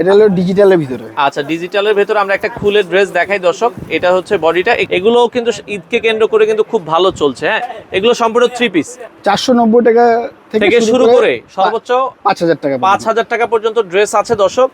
এটা হলো ডিজিটালের ভিতরে। আচ্ছা ডিজিটালের ভেতর আমরা একটা খুলে ড্রেস দেখাই দর্শক। এটা হচ্ছে বডিটা এগুলোও কিন্তু ঈদকে কেন্দ্র করে কিন্তু খুব ভালো চলছে হ্যাঁ? এগুলো সম্পূর্ণ থ্রি পিস চারশো নব্বই টাকা থেকে শুরু করে সর্বোচ্চ পাঁচ হাজার টাকা পাঁচ হাজার টাকা পর্যন্ত ড্রেস আছে দর্শক।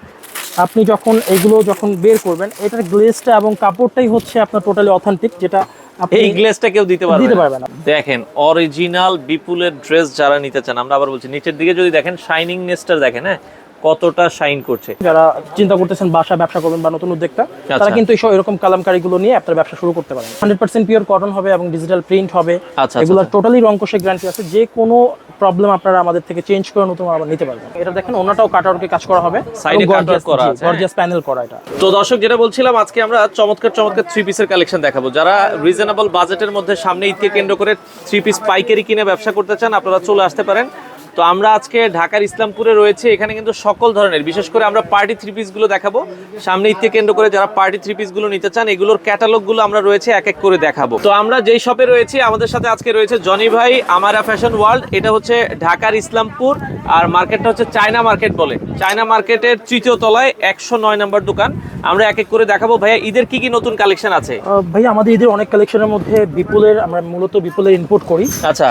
আপনি যখন এগুলো যখন বের করবেন এটার গ্লেজটা এবং কাপড়টাই হচ্ছে আপনার টোটালি অথেন্টিক যেটা আপনি এই গ্লেসটা কেউ দিতে পারবে দিতে না। পারবে না। দেখেন অরিজিনাল বিপুলের ড্রেস যারা নিতে চান আমরা আবার বলছি নিচের দিকে যদি দেখেন শাইনিং নেসটার দেখেন হ্যাঁ? কতটা শাইন করছে? যারা চিন্তা করতেছেন বাসা ব্যবসা করবেন বা নতুন উদ্যোক্তা তারা আচ্ছা। কিন্তু এইসব এরকম কালামকারিগুলো নিয়ে আপনার ব্যবসা শুরু করতে পারেন। হান্ড্রেড পার্সেন্ট পিওর কটন হবে এবং ডিজিটাল প্রিন্ট হবে। আচ্ছা, এগুলো আচ্ছা। টোটালি রংকোষে গ্যারান্টি আছে। যে কোনো প্রবলেম আপনারা আমাদের থেকে চেঞ্জ করে নতুন আবার নিতে পারবেন। এটা দেখেন ওনাটাও কাটারকে কাজ করা হবে। এ cutout করা আছে। গর্জিয়াস প্যানেল করা এটা। তো দর্শক যেটা বলছিলাম আজকে আমরা চমৎকার চমৎকার থ্রি পিসের কালেকশন দেখাবো। যারা রিজনেবল বাজেটের মধ্যে সামনে ঈদকে কেন্দ্র করে থ্রি পিস পাইকারি কিনে ব্যবসা করতে চান আপনারা চলে আসতে পারেন। তো আমরা আজকে ঢাকার ইসলামপুরে রয়েছে এখানে কিন্তু সকল ধরনের বিশেষ করে আমরা পার্টি থ্রি পিসগুলো দেখাবো। সামনে ঈদকে কেন্দ্র করে যারা পার্টি থ্রি পিসগুলো নিতে চান এগুলোর ক্যাটালগুলো আমরা রয়েছে এক এক করে দেখাবো। তো আমরা যেই শপে রয়েছি আমাদের সাথে আজকে রয়েছে জনি ভাই আমারা ফ্যাশন ওয়ার্ল্ড এটা হচ্ছে ঢাকার ইসলামপুর আর মার্কেটটা হচ্ছে চায়না মার্কেট বলে। চায়না মার্কেটের তৃতীয় তলায় একশো নয় নম্বর দোকান আমরা এক এক করে দেখাবো। ভাইয়া ঈদের কি কি নতুন কালেকশন আছে? আহ, ভাই আমাদের ঈদের অনেক কালেকশনের মধ্যে বিপুলের আমরা মূলত বিপুলের ইম্পোর্ট করি। আচ্ছা।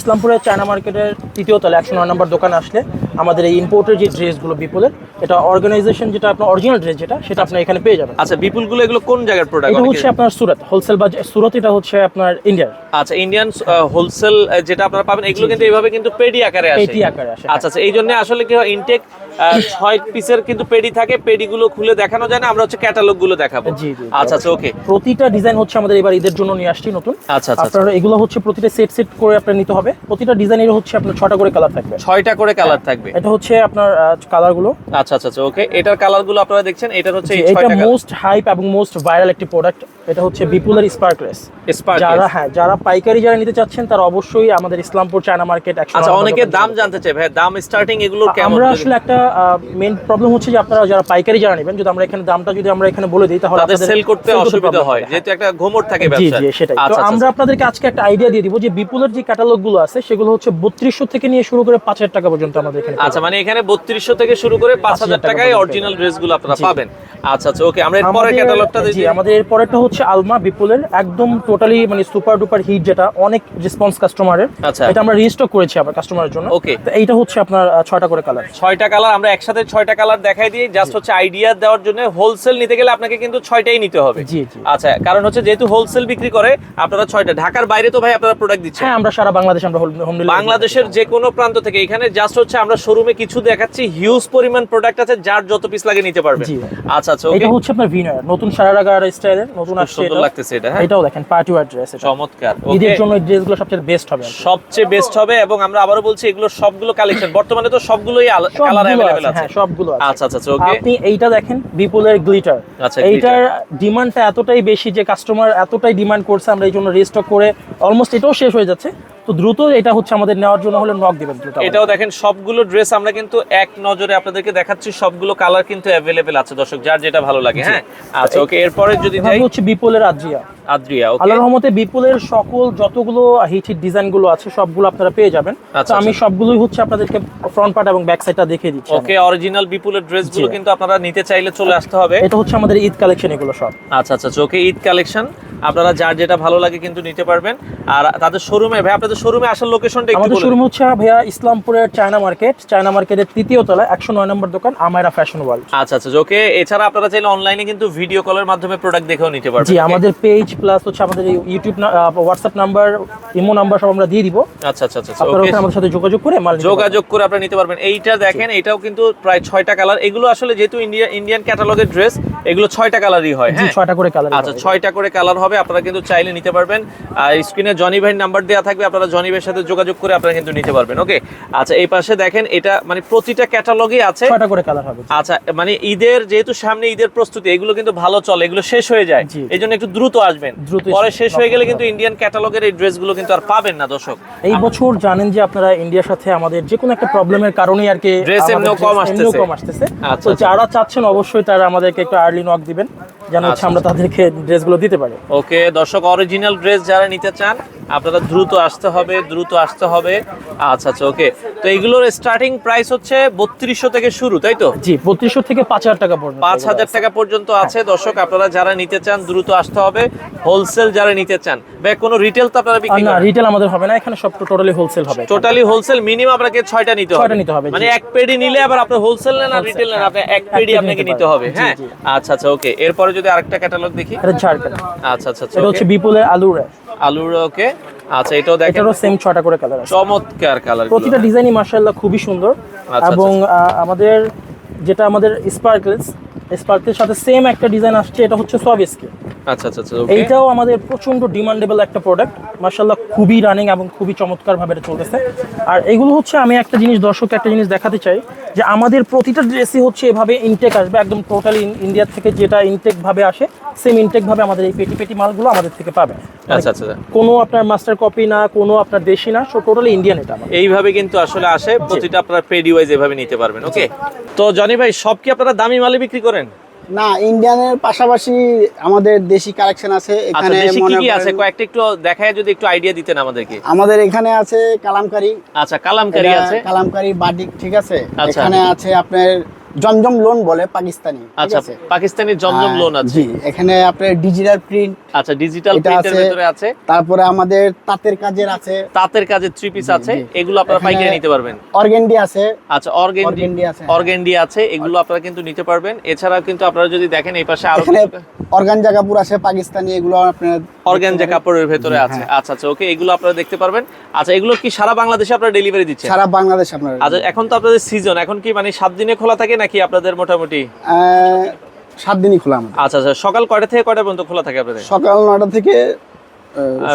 ইসলামপুরের চায়না মার্কেটের তৃতীয় তলা একশো নয় নম্বর দোকান আসলে আমাদের এই ইম্পোর্টের যে ড্রেসগুলো বিপুলের এটা অর্গানাইজেশন যেটা আপনার অরিজিনাল ড্রেস যেটা সেটা আপনার এখানে পেয়ে যাবেন। আচ্ছা বিপুলগুলো এগুলো কোন জায়গার প্রোডাক্ট এটা হচ্ছে আপনার সুরত হোলসেল বা সুরত এটা হচ্ছে আপনার ইন্ডিয়ান আচ্ছা ইন্ডিয়ান হোলসেল যেটা আপনারা পাবেন এগুলো কিন্তু এইভাবে কিন্তু পেডি আকারে আসে। পেটি আকারে আসে, আচ্ছা আচ্ছা এই জন্য আসলে কি হয় ইনটেক ছয় পিসের কিন্তু পেডি থাকে পেডি গুলো খুলে দেখানো যায় না আমরা হচ্ছে ক্যাটালগগুলো দেখাবো। আচ্ছা আচ্ছা ওকে প্রতিটা ডিজাইন হচ্ছে আমাদের এবার ঈদের জন্য নিয়ে আসছি নতুন। আচ্ছা আচ্ছা আপনার এগুলো হচ্ছে প্রতিটা সেট সেট করে আপনার নিতে হবে। প্রতিটা ডিজাইনের হচ্ছে আপনার ছটা করে কালার থাকবে। ছয়টা করে কালার থাকবে। এটা হচ্ছে আপনার কালারগুলো আচ্ছা আচ্ছা আচ্ছা ওকে এটার কালারগুলো আপনারা দেখছেন এটার হচ্ছে এটা মোস্ট হাইপ এবং মোস্ট ভাইরাল একটি প্রোডাক্ট এটা হচ্ছে বিপুলার স্পার্কলেস যারা হ্যাঁ যারা পাইকারি যারা নিতে চাচ্ছেন তারা অবশ্যই আমাদের ইসলামপুর চায়না মার্কেট আচ্ছা অনেকে দাম জানতে চায় ভাই দাম স্টার্টিং এগুলোর কেমন? আমরা আসলে একটা মেইন প্রবলেম হচ্ছে যে আপনারা যারা পাইকারি যারা নেবেন যদি আমরা এখানে দামটা যদি আমরা এখানে বলে দিই তাহলে আপনাদের সেল করতে অসুবিধা হয় যেহেতু একটা ঘুমট থাকে জি ব্যবসা জি সেটাই। তো আচ্ছা আমরা আপনাদেরকে আজকে একটা আইডিয়া দিয়ে দিব যে বিপুলের যে ক্যাটালগগুলো আছে সেগুলো হচ্ছে বত্রিশশো থেকে নিয়ে শুরু করে পাঁচ হাজার টাকা পর্যন্ত আমাদের এখানে আচ্ছা মানে এখানে বত্রিশশো থেকে শুরু করে পাঁচ হাজার টাকা টাকায় অরিজিনাল ড্রেসগুলো আপনারা পাবেন। আচ্ছা আচ্ছা ওকে আমরা এর পরের আমাদের- ক্যাটালগটা জি, দেখি আমাদের এর পরেরটা হচ্ছে আলমা বিপুলের। একদম টোটালি মানে সুপার ডুপার হিট যেটা অনেক রেসপন্স কাস্টমারের আচ্ছা। এটা আমরা রিস্টক করেছি আবার কাস্টমারের জন্য। ওকে তো এইটা হচ্ছে আপনার আহ, ছয়টা করে কালার ছয়টা কালার আমরা একসাথে ছয়টা কালার দেখাই দিই। জাস্ট হচ্ছে আইডিয়া দেওয়ার জন্য হোলসেল নিতে গেলে আপনাকে কিন্তু ছয়টাই নিতে হবে। জি, জি। আচ্ছা কারণ হচ্ছে যেহেতু হোলসেল বিক্রি করে আপনারা ছয়টা। ঢাকার বাইরে তো ভাই আপনারা প্রোডাক্ট দিচ্ছেন। হ্যাঁ আমরা সারা বাংলাদেশ আমরা হোম বাংলাদেশের যে কোনো প্রান্ত থেকে এখানে জাস্ট হচ্ছে আমরা শোরুমে কিছু দেখাচ্ছি হিউজ পরিমাণ প্রোডাক্ট আছে যার যত পিস লাগে নিতে পারবেন। আচ্ছা আচ্ছা এটা হচ্ছে আপনার ভিনার নতুন সারারাগার স্টাইলের নতুন আসছে সুন্দর এটা। লাগতেছে এটা হ্যাঁ। এটাও দেখেন পার্টি ওয়ার ড্রেস এটা। চমৎকার ঈদের জন্য এই ড্রেসগুলো সবচেয়ে বেস্ট হবে সবচেয়ে বেস্ট হবে এবং আমরা আবারও বলছি এগুলো সবগুলো কালেকশন বর্তমানে তো সবগুলোই কালার অ্যাভেলেবেল আছে, আছে। হ্যাঁ সবগুলো আছে। আচ্ছা আচ্ছা ওকে আপনি এইটা দেখেন বিপুলের গ্লিটার আচ্ছা, এইটার ডিমান্ডটা এতটাই বেশি যে কাস্টমার এতটাই ডিমান্ড করছে আমরা এই জন্য রিস্টক করে অলমোস্ট এটাও শেষ হয়ে যাচ্ছে। তো দ্রুত এটা হচ্ছে আমাদের নেওয়ার জন্য হলে নক দিবেন দ্রুত এটাও দেখেন সবগুলো ড্রেস আমরা কিন্তু এক নজরে আপনাদেরকে দেখাচ্ছি সবগুলো কালার কিন্তু অ্যাভেলেবেল আছে দর্শক যার যেটা ভালো লাগে হ্যাঁ? আচ্ছা ওকে এরপরে যদি যাই হচ্ছে বিপুলের আদ্রিয়া। আদ্রিয়া ওকে আল্লাহর রহমতে বিপুলের সকল যতগুলো হিট হিট ডিজাইনগুলো আছে সবগুলো আপনারা পেয়ে যাবেন। আচ্ছা, তো আমি আচ্ছা। সবগুলোই হচ্ছে আপনাদেরকে ফ্রন্ট পার্ট এবং ব্যাক সাইডটা দেখিয়ে দিচ্ছি। ওকে অরিজিনাল বিপুলের ড্রেসগুলো জি। কিন্তু আপনারা নিতে চাইলে চলে আসতে হবে। এটা হচ্ছে আমাদের ঈদ কালেকশন এগুলো সব। আচ্ছা আচ্ছা ওকে ঈদ কালেকশন আপনারা যার যেটা ভালো লাগে কিন্তু নিতে পারবেন। আর তাদের শোরুমে ভাই আপনাদের শোরুমে আসার লোকেশনটা একটু আমাদের শোরুম হচ্ছে ভাইয়া ইসলামপুরের চায়না মার্কেট চায়না মার্কেটের তৃতীয় তলায় একশো নয় নম্বর দোকান আমায়রা ফ্যাশন ওয়ার্ল্ড আচ্ছা আচ্ছা ওকে এছাড়া আপনারা চাইলে অনলাইনে কিন্তু ভিডিও কলের মাধ্যমে প্রোডাক্ট দেখেও নিতে পারবেন। জি আমাদের পেজ প্লাস হচ্ছে আমাদের YouTube WhatsApp number Imo number সব আমরা দিয়ে দিব। আচ্ছা আচ্ছা আচ্ছা আপনারা ওখানে আমাদের সাথে যোগাযোগ করে মাল যোগাযোগ করে আপনারা নিতে পারবেন। এইটা দেখেন এটাও কিন্তু প্রায় ছয়টা কালার এগুলো আসলে যেহেতু ইন্ডিয়া ইন্ডিয়ান ক্যাটালগের ড্রেস এগুলো ছয়টা কালারই হয় হ্যাঁ? ছয়টা করে কালার আচ্ছা ছয়টা করে কালার হবে আপনারা কিন্তু চাইলে নিতে পারবেন। আর স্ক্রিনে জনি ভাইয়ের নাম্বার দেওয়া থাকবে আপনারা জনি ভাইয়ের সাথে যোগাযোগ করে আপনারা কিন্তু নিতে পারবেন ওকে আচ্ছা এই পাশে দেখেন এটা মানে প্রতিটা ক্যাটালগে আছে। ছয়টা করে কালার হবে আচ্ছা মানে ঈদের যেহেতু সামনে ঈদের প্রস্তুতি এগুলো কিন্তু ভালো চলে এগুলো শেষ হয়ে যায়। এই জন্য একটু দ্রুত আসবেন। পরে শেষ হয়ে গেলে কিন্তু ইন্ডিয়ান ক্যাটালগের এই ড্রেসগুলো কিন্তু আর পাবেন না দর্শক। এই বছর জানেন যে আপনারা ইন্ডিয়ার সাথে আমাদের যে কোনো একটা প্রবলেমের কারণে আর কি ড্রেস এমনিও কম এমনিও আসতেছে। কম আসতেছে। আচ্ছা, আচ্ছা। যারা চাচ্ছেন অবশ্যই তারা আমাদেরকে একটু আর্লি নক দিবেন। যেন হচ্ছে আচ্ছা, আমরা তাদেরকে ড্রেসগুলো দিতে পারি। ওকে দর্শক অরিজিনাল ড্রেস যারা নিতে চান আপনারা দ্রুত আসতে হবে দ্রুত আসতে হবে। আচ্ছা আচ্ছা ওকে। তো এগুলোর স্টার্টিং প্রাইস হচ্ছে বত্রিশশো থেকে শুরু তাই তো? জি বত্রিশশো থেকে পাঁচ হাজার টাকা পর্যন্ত পাঁচ হাজার টাকা পর্যন্ত আছে। দর্শক আপনারা যারা নিতে চান দ্রুত আসতে হবে। হোলসেল যারা নিতে চান ভাই কোনো রিটেল তো আপনারা বিক্রি না রিটেল আমাদের হবে না এখানে সব টোটালি হোলসেল হবে। টোটালি হোলসেল মিনিমাম আপনাকে ছয়টা নিতে হবে। নিতে হবে, মানে এক পেডি নিলে আবার আপনার হোলসেল নেন আর রিটেল নেন। আপনি এক পেডি আপনাকে নিতে হবে হ্যাঁ? আচ্ছা আচ্ছা ওকে। এরপরে যদি আরেকটা ক্যাটালগ দেখি? এটা ঝাড়খণ্ড আচ্ছা আচ্ছা আচ্ছা এটা হচ্ছে বিপুলের আলুর আলুর ওকে আচ্ছা এটাও দেখেন। এটারও সেম ছটা করে কালার আছে। চমৎকার কালার প্রতিটা ডিজাইনই মাশাআল্লাহ খুবই সুন্দর। আচ্ছা, এবং আহ, আমাদের যেটা আমাদের স্পার্কলস স্পার্কের সাথে সেম একটা ডিজাইন আসছে এটা হচ্ছে সবিস্কি আচ্ছা আচ্ছা আচ্ছা এইটাও আমাদের প্রচণ্ড ডিমান্ডেবল একটা প্রোডাক্ট মার্শাল্লাহ খুবই রানিং এবং খুবই চমৎকার ভাবে এটা চলতেছে। আর এগুলো হচ্ছে আমি একটা জিনিস দর্শককে একটা জিনিস দেখাতে চাই যে আমাদের প্রতিটা ড্রেসই হচ্ছে এভাবে ইনটেক আসবে একদম টোটালি ইন্ডিয়া থেকে যেটা ইনটেক ভাবে আসে সেম ইনটেক ভাবে আমাদের এই পেটি পেটি মালগুলো আমাদের থেকে পাবে। আচ্ছা আচ্ছা কোনো আপনার মাস্টার কপি না কোনো আপনার দেশি না সো টোটালি ইন্ডিয়ান এটা। এইভাবে কিন্তু আসলে আসে প্রতিটা আপনারা পেডি ওয়াইজ এভাবে নিতে পারবেন ওকে তো জনি ভাই সব কি আপনারা দামি মালে বিক্রি করেন? না ইন্ডিয়ানের পাশাপাশি আমাদের দেশি কালেকশন আছে আচ্ছা এখানে কি কি আছে? করেন- কয়েকটা একটু দেখায় যদি একটু আইডিয়া দিতেন আমাদেরকে। আমাদের এখানে আছে কালামকারি। আচ্ছা কালামকারি আছে। কালামকারি বাটিক ঠিক আছে? আচ্ছা। এখানে আছে আপনার জমজম লোন বলে পাকিস্তানি আচ্ছা পাকিস্তানি জমজম লোন আছে। জি এখানে আপনার ডিজিটাল প্রিন্ট আচ্ছা ডিজিটাল প্রিন্টের ভিতরে আছে। তারপরে আমাদের তাঁতের কাজের আছে। তাঁতের কাজে থ্রি পিস আছে এগুলো আপনারা পাইকারি নিতে পারবেন। অর্গেন্ডি আছে। আচ্ছা অর্গেন্ডি আছে অর্গেন্ডি আছে এগুলো আপনারা কিন্তু নিতে পারবেন। এছাড়াও কিন্তু আপনারা যদি দেখেন এই পাশে আরও অর্গানজা কাপড় আছে পাকিস্তানি এগুলো আপনার অর্গানজা কাপড়ের ভেতরে আছে। হ্যাঁ। আচ্ছা আচ্ছা ওকে এগুলো আপনারা দেখতে পারবেন। আচ্ছা এগুলো কি সারা বাংলাদেশে আপনারা ডেলিভারি দিচ্ছেন? সারা বাংলাদেশ আপনার আচ্ছা এখন তো আপনাদের সিজন এখন কি মানে সাত দিনে খোলা থাকে নাকি আপনাদের মোটামুটি? সাত দিনই খোলা আমাদের। আচ্ছা আচ্ছা সকাল কয়টা থেকে কয়টা পর্যন্ত খোলা থাকে আপনাদের? সকাল নয়টা থেকে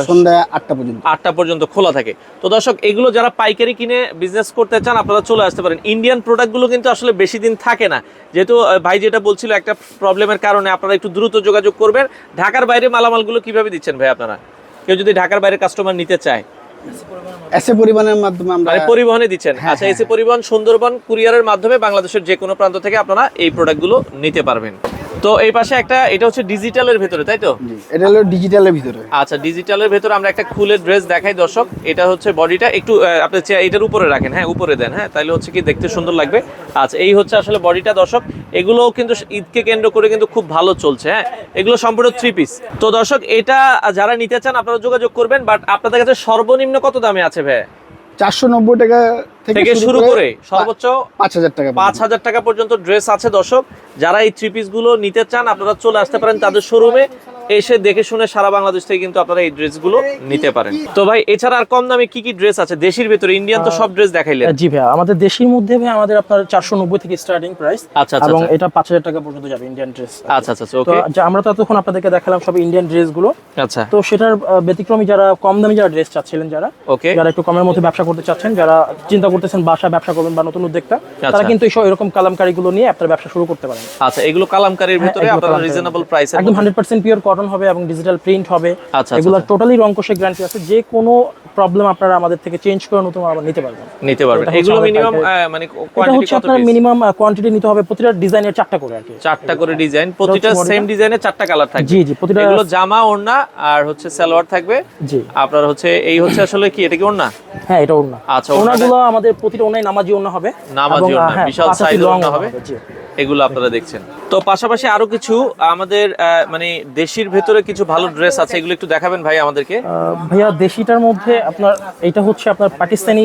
সন্ধ্যা আটটা পর্যন্ত। আটটা পর্যন্ত খোলা থাকে। তো দর্শক এগুলো যারা পাইকারি কিনে বিজনেস করতে চান আপনারা চলে আসতে পারেন। ইন্ডিয়ান প্রোডাক্টগুলো কিন্তু আসলে বেশি দিন থাকে না। যেহেতু ভাই যেটা বলছিল একটা প্রবলেমের কারণে আপনারা একটু দ্রুত যোগাযোগ করবেন। ঢাকার বাইরে মালামালগুলো কীভাবে দিচ্ছেন ভাই আপনারা? কেউ যদি ঢাকার বাইরে কাস্টমার নিতে চায়। এসে পরিবহনের মাধ্যমে। আমরা মানে পরিবহনে দিচ্ছেন। হ্যাঁ, আচ্ছা এসি পরিবহন সুন্দরবন কুরিয়ারের মাধ্যমে বাংলাদেশের যে কোনো প্রান্ত থেকে আপনারা এই প্রোডাক্টগুলো নিতে পারবেন। তো এই পাশে একটা এটা হচ্ছে ডিজিটালের ভেতরে তাই তো? এটা হলো ডিজিটালের ভিতরে। আচ্ছা ডিজিটালের ভেতরে আমরা একটা খুলে ড্রেস দেখাই দর্শক। এটা হচ্ছে বডিটা একটু আপনি এটার উপরে রাখেন হ্যাঁ উপরে দেন হ্যাঁ তাহলে হচ্ছে কি দেখতে সুন্দর লাগবে। আচ্ছা এই হচ্ছে আসলে বডিটা দর্শক। এগুলোও কিন্তু ঈদকে কেন্দ্র করে কিন্তু খুব ভালো চলছে হ্যাঁ। এগুলো সম্পূর্ণ থ্রি পিস তো দর্শক এটা যারা নিতে চান আপনারা যোগাযোগ করবেন বাট আপনাদের কাছে সর্বনিম্ন কত দামে আছে ভাই চারশো নব্বই টাকা থেকে শুরু করে সর্বোচ্চ পাঁচ হাজার টাকা পাঁচ হাজার টাকা পর্যন্ত ড্রেস আছে দর্শক। যারা এই থ্রি পিসগুলো নিতে চান আপনারা চলে আসতে পারেন তাদের শোরুমে এসে দেখে শুনে সারা বাংলাদেশ থেকে কিন্তু আপনারা এই ড্রেসগুলো নিতে পারেন। তো ভাই এছাড়া আর কম দামে কি কি ড্রেস আছে? দেশের ভেতরে ইন্ডিয়ান তো সব ড্রেস দেখাইলেন। জি ভাইয়া আমাদের দেশের মধ্যে ভাই আমাদের আপনার চারশো নব্বই থেকে স্টার্টিং প্রাইস আচ্ছা, আচ্ছা, এবং আচ্ছা। এটা পাঁচ হাজার টাকা পর্যন্ত যাবে ইন্ডিয়ান ড্রেস আচ্ছা আচ্ছা ওকে যা আমরা তো এতক্ষণ আপনাদেরকে দেখালাম সব ইন্ডিয়ান ড্রেসগুলো আচ্ছা। তো সেটার ব্যতিক্রমী যারা কম দামি যারা ড্রেস চাচ্ছিলেন যারা ওকে যারা একটু কমের মধ্যে ব্যবসা করতে চাচ্ছেন যারা চিন্তা করতেছেন বাসা ব্যবসা করবেন বা নতুন উদ্যোক্তা তারা আচ্ছা। কিন্তু এইসব এরকম কালামকারিগুলো নিয়ে আপনার ব্যবসা শুরু করতে পারেন। আচ্ছা এগুলো কালামকারীর ভিতরে আপনারা রিজনেবল প্রাইসে একদম হান্ড্রেড পার্সেন্ট পিওর কটন হবে এবং ডিজিটাল প্রিন্ট হবে। এগুলো। টোটালি রং কোষে গ্যারান্টি আছে। যে কোনো প্রবলেম আপনারা আমাদের থেকে চেঞ্জ করে নতুন আবার নিতে পারবেন। নিতে পারবেন। এগুলো মিনিমাম মানে কোয়ান্টিটি হচ্ছে আপনার? মিনিমাম কোয়ান্টিটি নিতে হবে প্রতিটা ডিজাইনের চারটা করে আর কি। চারটা করে ডিজাইন প্রতিটা সেম বডিটা। ডিজাইনে চারটা কালার থাকবে। জি জি প্রতিটা এগুলো জামা ওড়না আর হচ্ছে সালোয়ার থাকবে। জি। আপনার হচ্ছে এই হচ্ছে আসলে কি এটা কি ওড়না? হ্যাঁ এটা ওড়না। আচ্ছা, ওড়নাগুলো আমাদের প্রতিটা ওড়নায় নামাজি ওড়না হবে। নামাজি ওড়না, হ্যাঁ, বিশাল size ওড়না হবে। এগুলো আপনারা দেখছেন। তো পাশাপাশি আরও কিছু আমাদের মানে দেশির ভেতরে কিছু ভালো ড্রেস আছে এগুলো একটু দেখাবেন ভাই আমাদেরকে। ভাইয়া দেশিটার মধ্যে আপনার এটা হচ্ছে আপনার পাকিস্তানি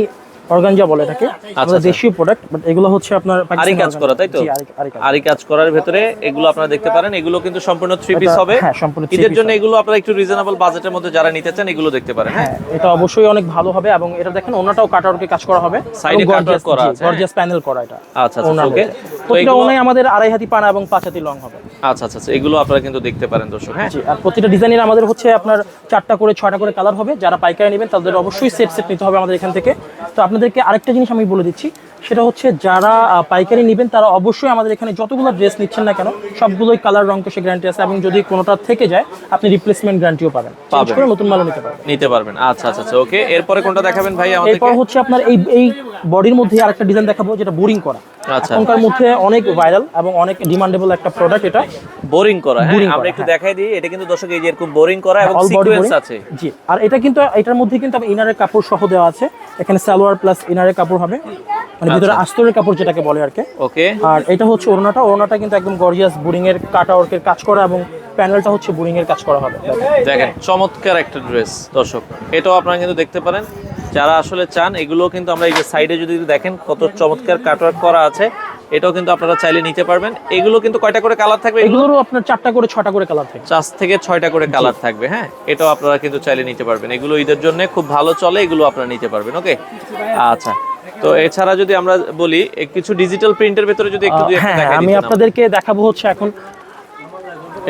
অর্গানজা বলে এটাকে। আমাদের আচ্ছা। দেশীয় প্রোডাক্ট বাট এগুলো হচ্ছে আপনার আরি কাজ করা তাই তো? আরি- কাজ। করার ভেতরে এগুলো আপনারা দেখতে পারেন এগুলো কিন্তু সম্পূর্ণ থ্রি পিস হবে। হ্যাঁ, সম্পূর্ণ ঈদের জন্য এগুলো আপনারা একটু রিজনেবল বাজেটের মধ্যে যারা নিতে চান এগুলো দেখতে পারেন। হ্যাঁ এটা অবশ্যই অনেক ভালো হবে এবং এটা দেখেন ওনাটাও কাটারকে কাজ করা হবে। Side এ করা আছে। গর্জিয়াস প্যানেল করা এটা। আচ্ছা আচ্ছা ওকে তো এগুলো ওনাই আমাদের আড়াই হাতি পানা এবং পাঁচ হাতি লং হবে। আচ্ছা আচ্ছা আচ্ছা, এগুলো আপনারা কিন্তু দেখতে পারেন দর্শক হ্যাঁ। আর প্রতিটা ডিজাইনের আমাদের হচ্ছে আপনার চারটা করে ছয়টা করে কালার হবে। যারা পাইকারি নেবেন তাদের অবশ্যই সেট সেট নিতে হবে আমাদের এখান থেকে। তো আপনাদেরকে আরেকটা জিনিস আমি বলে দিচ্ছি। সেটা হচ্ছে যারা পাইকারি নেবেন তারা অবশ্যই আমাদের এখানে যতগুলো ড্রেস নিচ্ছেন না কেন সবগুলোই কালার রং কষে গ্যারান্টি আছে এবং যদি কোনোটা থেকে যায় আপনি রিপ্লেসমেন্ট গ্যারান্টিও পাবেন। পাবেন। করে নতুন মালও নিতে পারবেন। নিতে পারবেন। আচ্ছা আচ্ছা আচ্ছা ওকে এরপরে কোনটা দেখাবেন ভাই আমাদেরকে? এরপর হচ্ছে আপনার এই এই বডির মধ্যে আরেকটা ডিজাইন দেখাবো যেটা বোরিং করা। আচ্ছা। এখনকার মধ্যে অনেক ভাইরাল এবং অনেক ডিমান্ডেবল একটা প্রোডাক্ট এটা। বোরিং করা হ্যাঁ আমরা একটু হ্যাঁ। দেখাই দিই এটা কিন্তু দর্শক এই যে এরকম বোরিং করা এবং সিকোয়েন্স আছে। জি আর এটা কিন্তু এটার মধ্যে কিন্তু ইনারের কাপড় সহ দেওয়া আছে। এখানে সালোয়ার প্লাস ইনারের কাপড় হবে। মানে ভিতরে আচ্ছা। আস্তরের কাপড় যেটাকে বলে আর কি। ওকে। আর এটা হচ্ছে ওড়নাটা। ওড়নাটা কিন্তু একদম গর্জিয়াস বোরিং এর কাটা ওয়ার্কের কাজ করা এবং প্যানেলটা হচ্ছে বোরিং এর কাজ করা হবে। দেখেন। চমৎকার একটা ড্রেস দর্শক। এটাও আপনারা কিন্তু দেখতে পারেন। যারা আসলে চান এগুলো কিন্তু আমরা এই যে সাইডে যদি দেখেন কত চমৎকার কাটওয়ার্ক করা আছে এটাও কিন্তু আপনারা চাইলে নিতে পারবেন। এগুলো কিন্তু কয়টা করে কালার থাকবে? এগুলো এগুলোরও আপনার চারটা করে ছটা করে কালার থাকে চার থেকে ছয়টা করে কালার থাকবে হ্যাঁ? এটাও আপনারা কিন্তু চাইলে নিতে পারবেন। এগুলো ঈদের জন্য খুব ভালো চলে এগুলো আপনারা নিতে পারবেন ওকে? আচ্ছা। তো এছাড়া যদি আমরা বলি কিছু ডিজিটাল প্রিন্টের ভেতরে যদি একটু দুই একটা হ্যাঁ দেখাই আমি আপনাদেরকে দেখাবো হচ্ছে এখন।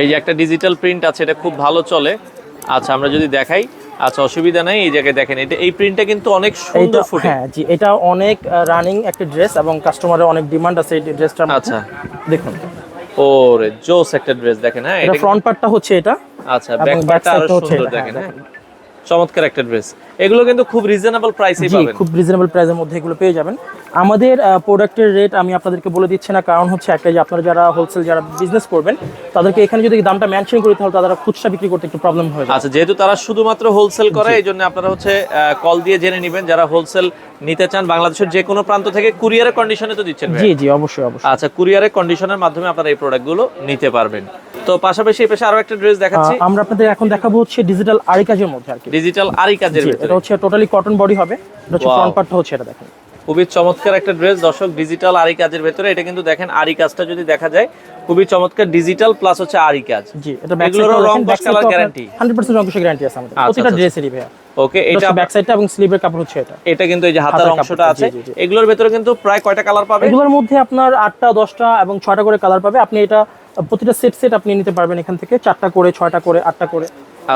এই যে একটা ডিজিটাল প্রিন্ট আছে এটা খুব ভালো চলে। আচ্ছা আমরা যদি দেখাই আচ্ছা অসুবিধা নাই এই জায়গায় দেখেন এটা এই প্রিন্টটা কিন্তু অনেক সুন্দর ফুটে হ্যাঁ জি এটা অনেক রানিং একটা ড্রেস এবং কাস্টমারের অনেক ডিমান্ড আছে এই ড্রেসটার আচ্ছা। দেখুন। ওরে জোস একটা ড্রেস দেখেন হ্যাঁ এটা ফ্রন্ট পার্টটা হচ্ছে এটা আচ্ছা ব্যাক পার্টটা আরও সুন্দর দেখেন হ্যাঁ, হ্যাঁ। চমৎকার একটা ড্রেস। এগুলো কিন্তু খুব রিজনেবল প্রাইসে পাবেন। খুব রিজনেবল প্রাইসের মধ্যে এগুলো পেয়ে যাবেন। আমাদের প্রোডাক্টের রেট আমি আপনাদেরকে বলে দিচ্ছি না কারণ হচ্ছে একটা যে আপনারা যারা হোলসেল যারা বিজনেস করবেন তাদেরকে এখানে যদি দামটা মেনশন করে তাহলে তারা খুচরা বিক্রি করতে একটু প্রবলেম হয়ে যায় আচ্ছা যেহেতু তারা শুধুমাত্র হোলসেল করে এই জন্য আপনারা হচ্ছে কল দিয়ে জেনে নেবেন যারা হোলসেল নিতে চান বাংলাদেশের যে কোনো প্রান্ত থেকে কুরিয়ারের কন্ডিশনে তো দিচ্ছেন জি জি অবশ্যই অবশ্যই। আচ্ছা কুরিয়ারের কন্ডিশনের মাধ্যমে আপনারা এই প্রোডাক্টগুলো নিতে পারবেন। তো পাশাপাশি এই পাশে আরও একটা ড্রেস দেখাচ্ছি। আমরা আপনাদের এখন দেখাবো হচ্ছে ডিজিটাল আরি কাজের মধ্যে আর কি। ডিজিটাল আরি কাজের জি, ভিতরে। এটা হচ্ছে টোটালি কটন বডি হবে। এটা হচ্ছে ফ্রন্ট পার্টটা হচ্ছে এটা দেখেন। খুবই চমৎকার একটা ড্রেস। দর্শক ডিজিটাল আরি কাজের ভেতরে এটা কিন্তু দেখেন আরি কাজটা যদি দেখা যায় খুবই চমৎকার ডিজিটাল প্লাস হচ্ছে আরি কাজ। জি এটা ব্যাক এগুলোরও রং কস কালার গ্যারান্টি 100% রং কষে গ্যারান্টি আছে আমাদের। আচ্ছা, প্রতিটা আচ্ছা। ড্রেসেরই ভাইয়া ওকে এটা ব্যাক সাইডটা এবং স্লিভের কাপড় হচ্ছে এটা। এটা কিন্তু এই যে হাতার অংশটা আছে। এগুলোর ভেতরে কিন্তু প্রায় কয়টা কালার পাবে? এগুলোর মধ্যে আপনার আটটা দশটা এবং ছয়টা করে কালার পাবে। আপনি এটা প্রতিটা সেট সেট আপনি নিতে পারবেন এখান থেকে চারটা করে ছয়টা করে আটটা করে।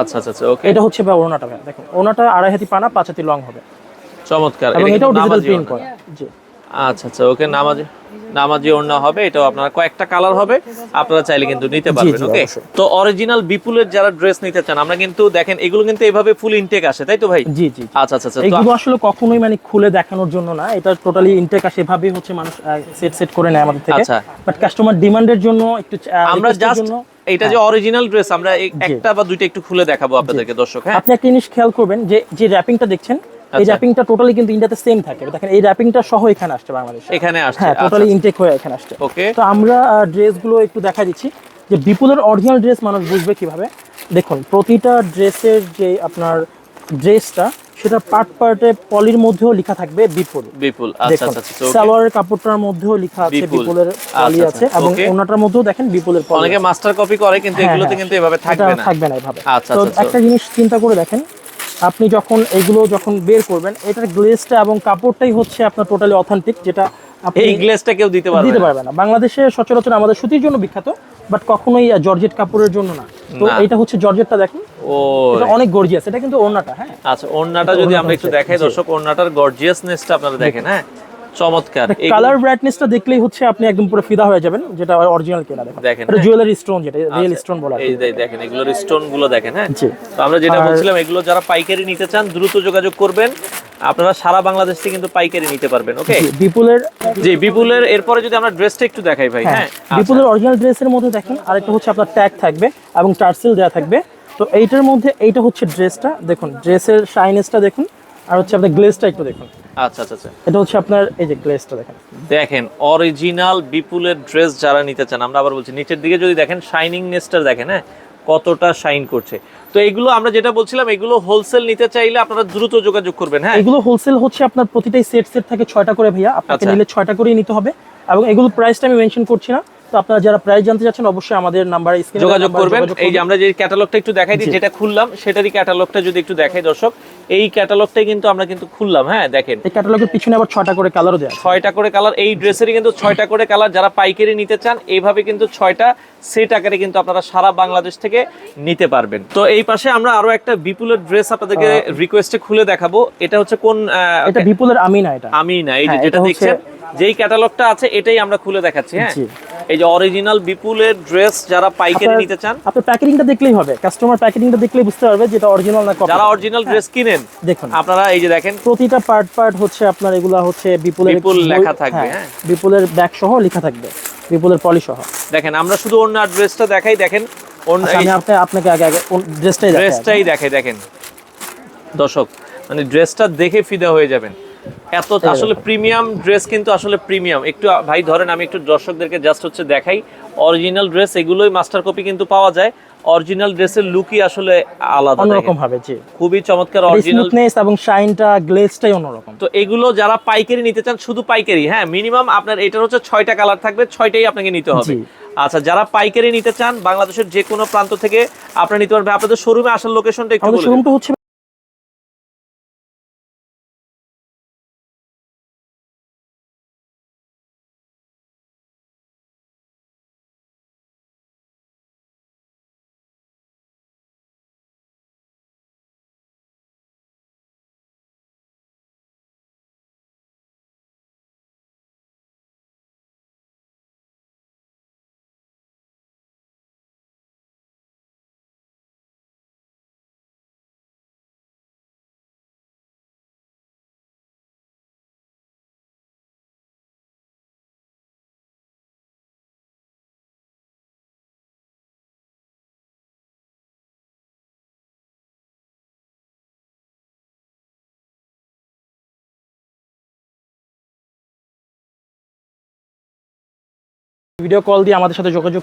আচ্ছা আচ্ছা আচ্ছা ওকে এটা হচ্ছে ভাই ওনাটা ভাই দেখুন। ওনাটা আড়াই হাতি পানা পাঁচ হাতি লং হবে। চমৎকার। এটাও ডিজিটাল প্রিন্ট করা। জি। আচ্ছা আচ্ছা ওকে নামাজি নামাজি ওড়না হবে এটাও আপনার কয়েকটা কালার হবে আপনারা চাইলে কিন্তু নিতে পারবেন ওকে? তো অরিজিনাল বিপুলের যারা ড্রেস নিতে চান আমরা কিন্তু দেখেন এগুলো কিন্তু এইভাবে ফুল ইনটেক আসে তাই তো ভাই? জি জি। আচ্ছা আচ্ছা আচ্ছা এগুলো আসলে কখনোই মানে খুলে দেখানোর জন্য না এটা টোটালি ইনটেক আসে এভাবেই হচ্ছে মানুষ সেট সেট করে নেয় আমাদের থেকে। আচ্ছা। বাট কাস্টমার ডিমান্ডের জন্য একটু আমরা জাস্ট এটা যে অরিজিনাল ড্রেস আমরা একটা বা দুইটা একটু খুলে দেখাবো আপনাদেরকে দর্শক হ্যাঁ? আপনি একটা জিনিস খেয়াল করবেন যে যে র্যাপিংটা দেখছেন এই আচ্ছা। র্যাপিংটা টোটালি কিন্তু ইন্ডিয়াতে সেম থাকে। দেখেন এই র্যাপিংটা সহ এখানে আসছে বাংলাদেশে। এখানে আসছে হ্যাঁ আচ্ছা, টোটালি ইনটেক হয়ে এখানে আসছে। ওকে তো আমরা ড্রেসগুলো একটু দেখা দিচ্ছি। যে বিপুলের অরিজিনাল ড্রেস মানুষ বুঝবে কীভাবে। দেখুন প্রতিটা ড্রেসের যে আপনার ড্রেসটা সেটা পার্ট পার্টে পলির মধ্যেও লেখা থাকবে বিপুল। বিপুল আচ্ছা আচ্ছা আচ্ছা সালোয়ারের কাপড়টার মধ্যেও লেখা আছে বিপুলের পলি আচ্ছা, আছে আচ্ছা, এবং। ওনাটার মধ্যেও দেখেন বিপুলের পলি অনেকে মাস্টার কপি করে কিন্তু হ্যাঁ, এগুলোতে হ্যাঁ। কিন্তু এভাবে থাকবে না। থাকবে না এভাবে। আচ্ছা, তো আচ্ছা, একটা জিনিস চিন্তা করে দেখেন আপনি যখন এগুলো যখন বের করবেন এটার গ্লেসটা এবং কাপড়টাই হচ্ছে আপনার টোটালি অথেন্টিক যেটা আপনি এই গ্লেসটা কেউ দিতে পারবে দিতে পারবে না। বাংলাদেশে সচরাচর আমাদের সুতির জন্য বিখ্যাত বাট কখনোই জর্জেট কাপড়ের জন্য না। তো এটা হচ্ছে জর্জেটটা দেখুন। ও এটা অনেক গর্জিয়াস এটা কিন্তু ওড়নাটা হ্যাঁ। আচ্ছা ওড়নাটা যদি আমরা একটু দেখাই দর্শক ওড়নাটার গর্জিয়াসনেসটা আপনারা দেখেন। হ্যাঁ? চমৎকার। কালার ব্রাইটনেসটা দেখলেই হচ্ছে আপনি একদম পুরো ফিদা হয়ে যাবেন যেটা অরিজিনাল কেনা দেখেন। এটা হ্যাঁ। জুয়েলারি স্টোন যেটা রিয়েল আচ্ছা, স্টোন বলা এই দেখেন এগুলোর স্টোনগুলো দেখেন হ্যাঁ? তো আমরা যেটা বলছিলাম এগুলো যারা পাইকারি নিতে চান দ্রুত যোগাযোগ করবেন। আপনারা সারা বাংলাদেশ থেকে কিন্তু পাইকারি নিতে পারবেন ওকে বিপুলের জি বিপুলের এরপরে যদি আমরা ড্রেসটা একটু দেখাই ভাই হ্যাঁ হ্যাঁ? আচ্ছা, বিপুলের অরিজিনাল ড্রেসের মধ্যে দেখেন আরেকটা হচ্ছে আপনার ট্যাগ থাকবে এবং টার্সেল দেওয়া থাকবে। তো এইটার মধ্যে এইটা হচ্ছে ড্রেসটা দেখুন ড্রেসের শাইনেসটা দেখুন আর হচ্ছে আপনার গ্লেজটা একটু দেখুন। আচ্ছা আচ্ছা আচ্ছা। এটা হচ্ছে আপনার এই যে গ্লেজটা দেখেন। দেখেন অরিজিনাল বিপুলের ড্রেস যারা নিতে চান আমরা আবার বলছি নিচের দিকে যদি দেখেন শাইনিং নেসটা দেখেন হ্যাঁ কতটা শাইন করছে। তো এগুলো আমরা যেটা বলছিলাম এগুলো হোলসেল নিতে চাইলে আপনারা দ্রুত যোগাযোগ করবেন হ্যাঁ? এগুলো হোলসেল হচ্ছে আপনার প্রতিটাই সেট সেট থাকে ছয়টা করে ভাইয়া। আপনাকে আচ্ছা। নিলে ছয়টা করেই নিতে হবে। এবং এগুলো প্রাইসটা আমি মেনশন করছি না। তো আপনারা যারা প্রাইস জানতে চাচ্ছেন অবশ্যই আমাদের নাম্বারে যোগাযোগ করবেন। এই যে আমরা যে ক্যাটালগটা একটু দেখাই দিই যেটা খুললাম। সেটারই ক্যাটালগটা যদি একটু দেখাই দর্শক এই ক্যাটালগটাই কিন্তু আমরা কিন্তু খুললাম হ্যাঁ দেখেন। এই ক্যাটালগের পিছনে আবার ছয়টা করে কালারও দেওয়া। ছয়টা করে কালার এই ড্রেসেরই কিন্তু ছয়টা করে কালার যারা পাইকারি নিতে চান এইভাবে কিন্তু ছয়টা সেট আকারে কিন্তু আপনারা সারা বাংলাদেশ থেকে নিতে পারবেন। তো এই পাশে আমরা আরও একটা বিপুলের ড্রেস আপনাদেরকে রিকোয়েস্টে খুলে দেখাবো। এটা হচ্ছে কোন এটা বিপুলের আমিনা এটা। আমি না এই হ্যাঁ, যেটা দেখছেন যেই ক্যাটালগটা আছে এটাই আমরা খুলে দেখাচ্ছি হ্যাঁ? এই যে অরিজিনাল বিপুলের ড্রেস যারা পাইকারি নিতে চান। আপনার প্যাকেটিংটা দেখলেই হবে। কাস্টমার প্যাকেটিংটা দেখলেই বুঝতে পারবে যেটা অরিজিনাল না কপি যারা অরিজিনাল ড্রেস কিনেন দেখুন। আপনারা এই যে দেখেন প্রতিটা পার্ট পার্ট হচ্ছে আপনার এগুলা হচ্ছে বিপুলের বিপুল লেখা থাকবে, হ্যাঁ। বিপুলের ব্যাগ সহ লেখা থাকবে বিপুলের পলি সহ। দেখেন আমরা শুধু অন্য ড্রেসটা দেখাই দেখেন আচ্ছা, আমি আপনি আপনাকে আগে আগে ড্রেসটাই দেখাই ড্রেসটাই দেখে দেখেন। দর্শক মানে ড্রেসটা দেখে ফিদা হয়ে যাবেন। এত আসলে প্রিমিয়াম ড্রেস কিন্তু আসলে প্রিমিয়াম একটু ভাই ধরেন আমি একটু দর্শকদেরকে জাস্ট হচ্ছে দেখাই। অরিজিনাল ড্রেস এগুলোই মাস্টার কপি কিন্তু পাওয়া যায়। অরিজিনাল ড্রেসের লুকই আসলে আলাদা অন্যরকম ভাবে জি। খুবই চমৎকার অরিজিনাল স্মুথনেস এবং শাইনটা গ্লেজটাই অন্যরকম। তো এগুলো যারা পাইকারি নিতে চান শুধু পাইকারি হ্যাঁ মিনিমাম আপনার এটার হচ্ছে ছয়টা কালার থাকবে ছয়টাই আপনাকে নিতে হবে। আচ্ছা যারা পাইকারি নিতে চান বাংলাদেশের যে কোনো প্রান্ত থেকে আপনারা নিতে পারবেন। আপনাদের শোরুমে আসার লোকেশনটা একটু আমাদের বলে দিন। শোরুমটা হচ্ছে ভিডিও কল দিয়ে আমাদের সাথে যোগাযোগ